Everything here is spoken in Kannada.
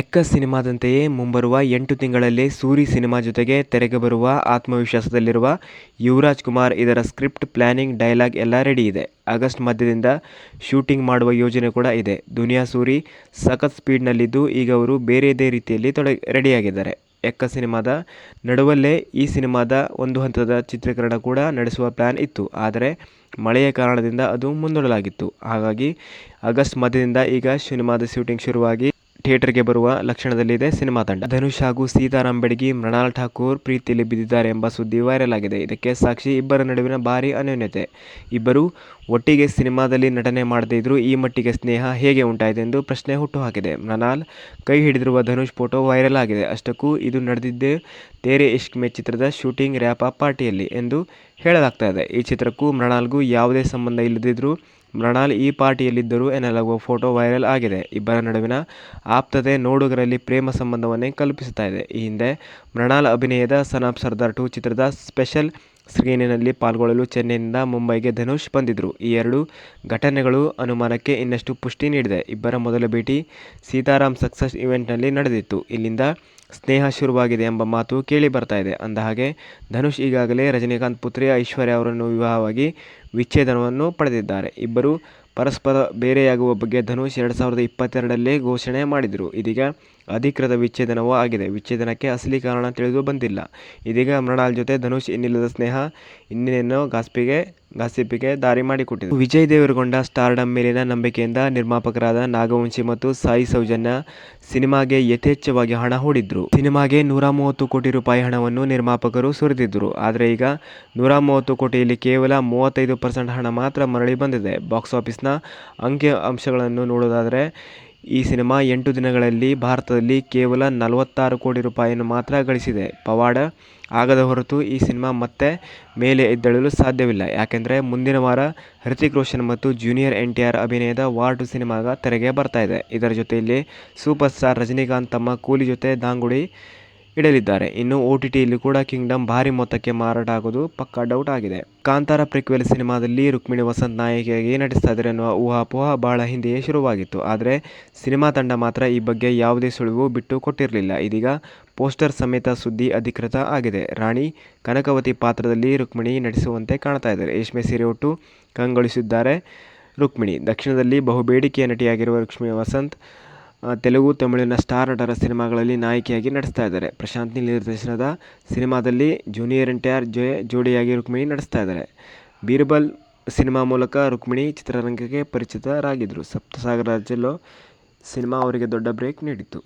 ಎಕ್ಕ ಸಿನಿಮಾದಂತೆಯೇ ಮುಂಬರುವ ಎಂಟು ತಿಂಗಳಲ್ಲಿ ಸೂರಿ ಸಿನಿಮಾ ಜೊತೆಗೆ ತೆರೆಗೆ ಬರುವ ಆತ್ಮವಿಶ್ವಾಸದಲ್ಲಿರುವ ಯುವರಾಜ್ ಕುಮಾರ್ ಇದರ ಸ್ಕ್ರಿಪ್ಟ್ ಪ್ಲ್ಯಾನಿಂಗ್ ಡೈಲಾಗ್ ಎಲ್ಲ ರೆಡಿ ಇದೆ. ಆಗಸ್ಟ್ ಮಧ್ಯದಿಂದ ಶೂಟಿಂಗ್ ಮಾಡುವ ಯೋಜನೆ ಕೂಡ ಇದೆ. ದುನಿಯಾ ಸೂರಿ ಸಖತ್ ಸ್ಪೀಡ್ನಲ್ಲಿದ್ದು ಈಗ ಅವರು ಬೇರೆಯದೇ ರೀತಿಯಲ್ಲಿ ತೊಡ ರೆಡಿಯಾಗಿದ್ದಾರೆ ಎಕ್ಕ ಸಿನಿಮಾದ ನಡುವಲ್ಲೇ ಈ ಸಿನಿಮಾದ ಒಂದು ಹಂತದ ಚಿತ್ರೀಕರಣ ಕೂಡ ನಡೆಸುವ ಪ್ಲ್ಯಾನ್ ಇತ್ತು. ಆದರೆ ಮಳೆಯ ಕಾರಣದಿಂದ ಅದು ಮುಂದೂಡಲಾಗಿತ್ತು. ಹಾಗಾಗಿ ಆಗಸ್ಟ್ ಮಧ್ಯದಿಂದ ಈಗ ಸಿನಿಮಾದ ಶೂಟಿಂಗ್ ಶುರುವಾಗಿ ಥಿಯೇಟರ್ಗೆ ಬರುವ ಲಕ್ಷಣದಲ್ಲಿದೆ ಸಿನಿಮಾ ತಂಡ. ಧನುಷ್ ಹಾಗೂ ಸೀತಾರಾಮ್ ಬೆಡಗಿ, ಮೃಣಾಲ್ ಠಾಕೂರ್ ಪ್ರೀತಿಯಲ್ಲಿ ಬಿದ್ದಿದ್ದಾರೆ ಎಂಬ ಸುದ್ದಿ ವೈರಲ್ ಆಗಿದೆ. ಇದಕ್ಕೆ ಸಾಕ್ಷಿ ಇಬ್ಬರ ನಡುವಿನ ಭಾರಿ ಅನ್ಯೋನ್ಯತೆ. ಇಬ್ಬರು ಒಟ್ಟಿಗೆ ಸಿನಿಮಾದಲ್ಲಿ ನಟನೆ ಮಾಡದೇ ಇದ್ರೂ ಈ ಮಟ್ಟಿಗೆ ಸ್ನೇಹ ಹೇಗೆ ಉಂಟಾಯಿತು ಎಂದು ಪ್ರಶ್ನೆ ಹುಟ್ಟುಹಾಕಿದೆ. ಮೃಣಾಲ್ ಕೈ ಹಿಡಿದಿರುವ ಧನುಷ್ ಫೋಟೋ ವೈರಲ್ ಆಗಿದೆ. ಅಷ್ಟಕ್ಕೂ ಇದು ನಡೆದಿದ್ದೇ ತೇರೆ ಇಷ್ಕ್ ಮೇ ಚಿತ್ರದ ಶೂಟಿಂಗ್ ರ್ಯಾಪ್ ಅಪ್ ಪಾರ್ಟಿಯಲ್ಲಿ ಎಂದು ಹೇಳಲಾಗ್ತಾ ಇದೆ. ಈ ಚಿತ್ರಕ್ಕೂ ಮೃಣಾಲ್ಗೂ ಯಾವುದೇ ಸಂಬಂಧ ಇಲ್ಲದಿದ್ದರೂ ಮೃಣಾಲ್ ಈ ಪಾರ್ಟಿಯಲ್ಲಿದ್ದರು ಎನ್ನಲಾಗುವ ಫೋಟೋ ವೈರಲ್ ಆಗಿದೆ. ಇಬ್ಬರ ನಡುವಿನ ಆಪ್ತತೆ ನೋಡುಗರಲ್ಲಿ ಪ್ರೇಮ ಸಂಬಂಧವನ್ನೇ ಕಲ್ಪಿಸುತ್ತಾ ಇದೆ. ಈ ಹಿಂದೆ ಮೃಣಾಲ್ ಅಭಿನಯದ ಸನ್ ಆಫ್ ಸರ್ದಾರ್ ಟು ಚಿತ್ರದ ಸ್ಪೆಷಲ್ ಸ್ಕ್ರೀನಿನಲ್ಲಿ ಪಾಲ್ಗೊಳ್ಳಲು ಚೆನ್ನೈನಿಂದ ಮುಂಬೈಗೆ ಧನುಷ್ ಬಂದಿದ್ದರು ಈ ಎರಡು ಘಟನೆಗಳು ಅನುಮಾನಕ್ಕೆ ಇನ್ನಷ್ಟು ಪುಷ್ಟಿ ನೀಡಿದೆ. ಇಬ್ಬರ ಮೊದಲ ಭೇಟಿ ಸೀತಾರಾಮ್ ಸಕ್ಸಸ್ ಇವೆಂಟ್ನಲ್ಲಿ ನಡೆದಿತ್ತು. ಇಲ್ಲಿಂದ ಸ್ನೇಹ ಶುರುವಾಗಿದೆ ಎಂಬ ಮಾತು ಕೇಳಿ ಬರ್ತಾ ಇದೆ. ಅಂದಹಾಗೆ ಧನುಷ್ ಈಗಾಗಲೇ ರಜನಿಕಾಂತ್ ಪುತ್ರಿ ಐಶ್ವರ್ಯ ಅವರನ್ನು ವಿವಾಹವಾಗಿ ವಿಚ್ಛೇದನವನ್ನು ಪಡೆದಿದ್ದಾರೆ. ಇಬ್ಬರು ಪರಸ್ಪರ ಬೇರೆಯಾಗುವ ಬಗ್ಗೆ ಧನುಷ್ ಎರಡು ಸಾವಿರದ ಇಪ್ಪತ್ತೆರಡಲ್ಲೇ ಘೋಷಣೆ ಮಾಡಿದರು. ಇದೀಗ ಅಧಿಕೃತ ವಿಚ್ಛೇದನವೂ ಆಗಿದೆ. ವಿಚ್ಛೇದನಕ್ಕೆ ಅಸಲಿ ಕಾರಣ ತಿಳಿದು ಬಂದಿಲ್ಲ. ಇದೀಗ ಮೃಣಾಲ್ ಜೊತೆ ಧನುಷ್ ಇನ್ನಿಲ್ಲದ ಸ್ನೇಹ, ಇನ್ನೇನೋ ಗಾಸಿಪಿಗೆ ಗಾಸಿಪಿಗೆ ದಾರಿ ಮಾಡಿಕೊಟ್ಟಿದೆ ವಿಜಯ್ ದೇವರಕೊಂಡ ಸ್ಟಾರ್ಡಮ್ ಮೇಲಿನ ನಂಬಿಕೆಯಿಂದ ನಿರ್ಮಾಪಕರಾದ ನಾಗವಂಶಿ ಮತ್ತು ಸಾಯಿ ಸೌಜನ್ಯ ಸಿನಿಮಾಗೆ ಯಥೇಚ್ಛವಾಗಿ ಹಣ ಹೂಡಿದ್ರು. ಸಿನಿಮಾಗೆ ನೂರ ಮೂವತ್ತು ಕೋಟಿ ರೂಪಾಯಿ ಹಣವನ್ನು ನಿರ್ಮಾಪಕರು ಸುರಿದಿದ್ದರು ಆದರೆ ಈಗ ನೂರ ಮೂವತ್ತು ಕೋಟಿಯಲ್ಲಿ ಕೇವಲ ಮೂವತ್ತೈದು ಪರ್ಸೆಂಟ್ ಹಣ ಮಾತ್ರ ಮರಳಿ ಬಂದಿದೆ. ಬಾಕ್ಸ್ ಆಫೀಸ್ನ ಅಂಕಿ ಅಂಶಗಳನ್ನು ನೋಡೋದಾದರೆ ಈ ಸಿನಿಮಾ ಎಂಟು ದಿನಗಳಲ್ಲಿ ಭಾರತದಲ್ಲಿ ಕೇವಲ ನಲವತ್ತಾರು ಕೋಟಿ ರೂಪಾಯಿಯನ್ನು ಮಾತ್ರ ಗಳಿಸಿದೆ. ಪವಾಡ ಆಗದ ಹೊರತು ಈ ಸಿನಿಮಾ ಮತ್ತೆ ಮೇಲೆ ಎದ್ದೇಳಲು ಸಾಧ್ಯವಿಲ್ಲ. ಯಾಕೆಂದರೆ ಮುಂದಿನ ವಾರ ಹೃತಿಕ್ ರೋಷನ್ ಮತ್ತು ಜೂನಿಯರ್ ಎನ್ ಟಿ ಆರ್ ಅಭಿನಯದ ವಾರ್ ಟು ಸಿನಿಮಾಗ ತೆರೆಗೆ ಬರ್ತಾ ಇದೆ. ಇದರ ಜೊತೆಯಲ್ಲಿ ಸೂಪರ್ ಸ್ಟಾರ್ ರಜನಿಕಾಂತ್ ತಮ್ಮ ಕೂಲಿ ಜೊತೆ ದಾಂಗುಡಿ ಇಡಲಿದ್ದಾರೆ. ಇನ್ನು ಒ ಟಿ ಕೂಡ ಕಿಂಗ್ಡಮ್ ಭಾರಿ ಮೊತ್ತಕ್ಕೆ ಮಾರಾಟ ಆಗೋದು ಪಕ್ಕಾ ಡೌಟ್ ಆಗಿದೆ. ಕಾಂತಾರ ಪ್ರಿಕ್ವೆಲ್ ಸಿನಿಮಾದಲ್ಲಿ ರುಕ್ಮಿಣಿ ವಸಂತ್ ನಾಯಕಿಯಾಗಿ ನಟಿಸ್ತಾ ಇದ್ದಾರೆ ಎನ್ನುವ ಊಹಾಪೋಹ ಬಹಳ ಹಿಂದೆಯೇ ಶುರುವಾಗಿತ್ತು. ಆದರೆ ಸಿನಿಮಾ ತಂಡ ಮಾತ್ರ ಈ ಬಗ್ಗೆ ಯಾವುದೇ ಸುಳಿವು ಬಿಟ್ಟು ಕೊಟ್ಟಿರಲಿಲ್ಲ. ಇದೀಗ ಪೋಸ್ಟರ್ ಸಮೇತ ಸುದ್ದಿ ಅಧಿಕೃತ ಆಗಿದೆ. ರಾಣಿ ಕನಕವತಿ ಪಾತ್ರದಲ್ಲಿ ರುಕ್ಮಿಣಿ ನಟಿಸುವಂತೆ ಕಾಣ್ತಾ ಇದ್ದಾರೆ. ರೇಷ್ಮೆ ಸೀರೆ ಉಟ್ಟು ಕಂಗೊಳಿಸಿದ್ದಾರೆ ರುಕ್ಮಿಣಿ. ದಕ್ಷಿಣದಲ್ಲಿ ಬಹುಬೇಡಿಕೆಯ ನಟಿಯಾಗಿರುವ ಲಕ್ಷ್ಮಿ ವಸಂತ್ ತೆಲುಗು, ತಮಿಳಿನ ಸ್ಟಾರ್ ನಟರ ಸಿನಿಮಾಗಳಲ್ಲಿ ನಾಯಕಿಯಾಗಿ ನಟಿಸ್ತಾ ಇದ್ದಾರೆ. ಪ್ರಶಾಂತ್ ನೀಲ್ ನಿರ್ದೇಶನದ ಸಿನಿಮಾದಲ್ಲಿ ಜೂನಿಯರ್ ಎನ್ ಟಿ ಆರ್ ಜೊ, ಜೋಡಿಯಾಗಿ ರುಕ್ಮಿಣಿ ನಟಿಸ್ತಾ ಇದ್ದಾರೆ. ಬೀರ್ಬಲ್ ಸಿನಿಮಾ ಮೂಲಕ ರುಕ್ಮಿಣಿ ಚಿತ್ರರಂಗಕ್ಕೆ ಪರಿಚಿತರಾಗಿದ್ದರು. ಸಪ್ತಸಾಗರ ಜಲೋ ಸಿನಿಮಾ ಅವರಿಗೆ ದೊಡ್ಡ ಬ್ರೇಕ್ ನೀಡಿತ್ತು.